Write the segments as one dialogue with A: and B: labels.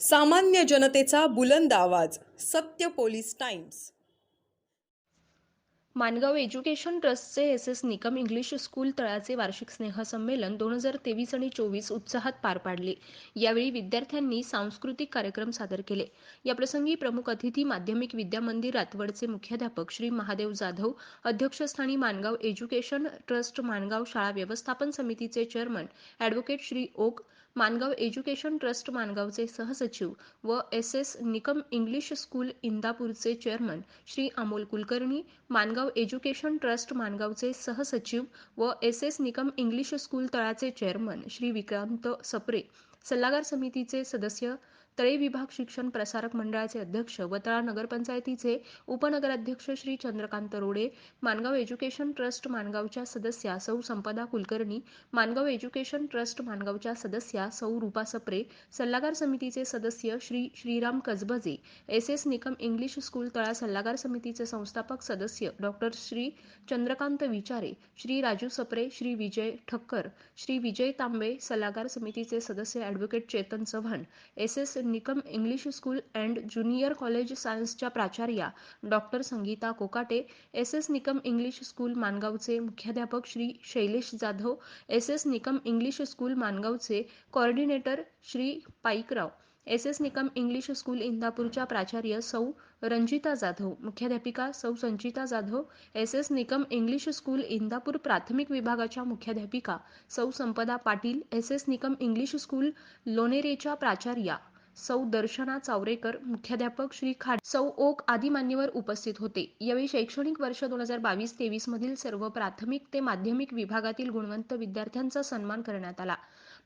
A: सामान्य जनतेचा बुलंद आवाज Satya police times.
B: Mangaon education ट्रस्टचे S S Nikam English school तळाचे वार्षिक स्नेहसंमेलन दोन हजार तेवीस आणि चोवीस उत्साहात पार पाडले. यावेळी विद्यार्थ्यांनी सांस्कृतिक कार्यक्रम सादर केले. याप्रसंगी प्रमुख अतिथी माध्यमिक विद्या मंदिर रातवडचे मुख्याध्यापक श्री महादेव जाधव अध्यक्षस्थानी माणगाव एज्युकेशन ट्रस्ट माणगाव शाळा व्यवस्थापन समितीचे chairman advocate Shri Oak Mangaon education trust मानगावचे सहसचिव व S S Nikam English school इंदापूरचे chairman Shri Amol Kulkarni Mangaon education trust मानगावचे सहसचिव व S S Nikam English school तळाचे चेअरमन श्री विक्रांत सप्रे सल्लागार समितीचे सदस्य तळे विभाग शिक्षण प्रसारक मंडळाचे अध्यक्ष व तळा नगरपंचायतीचे उपनगराध्यक्ष श्री चंद्रकांत रोडे मानगाव एज्युकेशन ट्रस्ट माणगावच्या सदस्या सौ संपदा कुलकर्णी मानगाव एज्युकेशन ट्रस्ट माणगावच्या सदस्या सौ रूपा सप्रे सल्लागार समितीचे सदस्य Shri Shriram Kasabje S S Nikam English school Tala सल्लागार समितीचे संस्थापक सदस्य डॉक्टर श्री चंद्रकांत विचारे श्री राजू सप्रे श्री विजय ठक्कर श्री विजय तांबे सल्लागार समितीचे सदस्य advocate Chetan Chavan S S Nikam English school and junior college सायन्सच्या प्राचार्या doctor Sangeeta Kokate S S Nikam English school मानगावचे मुख्याध्यापक Shri Shailesh Jadhav S S Nikam English school मानगावचे coordinator Shri Paikrao S S Nikam English school इंदापूरच्या प्राचार्य सौ रंजिता जाधव मुख्याध्यापिका Sau Sanchita Jadhav S S Nikam English school Indapur प्राथमिक विभागाच्या मुख्याध्यापिका Sau Sampada Patil S S Nikam English school लोणेरेच्या प्राचार्या सौ दर्शना चावरेकर मुख्याध्यापक श्री खाड सौ okay आदी मान्यवर उपस्थित होते. यावेळी शैक्षणिक वर्ष दोन हजार बावीस तेवीस मधील सर्व प्राथमिक ते माध्यमिक विभागातील गुणवंत विद्यार्थ्यांचा सन्मान करण्यात आला.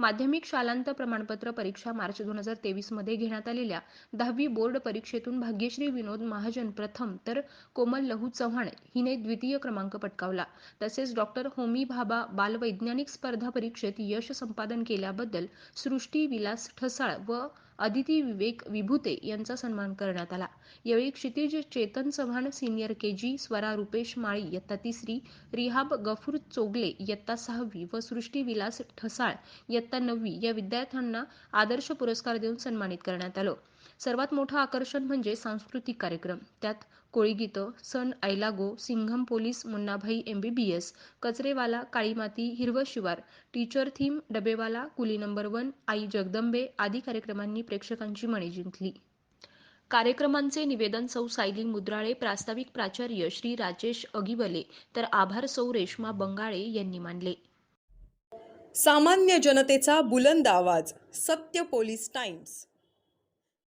B: माध्यमिक शालांत प्रमाणपत्र परीक्षा मार्च दोन हजार तेवीसमध्ये घेण्यात आलेल्या दहावी बोर्ड परीक्षेतून भाग्यश्री विनोद महाजन प्रथम तर कोमल लहू चव्हाण हिने द्वितीय क्रमांक पटकावला. तसेच डॉक्टर होमी भाभा बालवैज्ञानिक स्पर्धा परीक्षेत यश संपादन केल्याबद्दल सृष्टी विलास ठसाळ व अदिती विवेक विभूते यांचा सन्मान करण्यात आला. यावेळी Kshitij Chetan Chavan senior K G Swara Rupesh Mali इयत्ता तिसरी रिहाब गफूर चोगले इयत्ता सहावी व सृष्टी विलास ठसाळ इयत्ता नववी या विद्यार्थ्यांना आदर्श पुरस्कार देऊन सन्मानित करण्यात आलं. सर्वात मोठं आकर्षण म्हणजे सांस्कृतिक कार्यक्रम. त्यात कोळीगीतं सन आयलागो ऐलागो सिंघम पोलीस मुन्नाभाई एमबीबीएस कचरेवाला काळी माती हिरवं शिवार टीचर थीम डबेवाला कुली नंबर वन आई जगदंबे आदी कार्यक्रमांनी प्रेक्षकांची मणे जिंकली. कार्यक्रमांचे निवेदन सौ सायली मुद्राळे प्रास्ताविक प्राचार्य श्री राजेश अगिवले तर आभार सौ रेश्मा बंगाळे यांनी मानले.
A: सामान्य जनतेचा बुलंद आवाज सत्य पोलीस टाइम्स.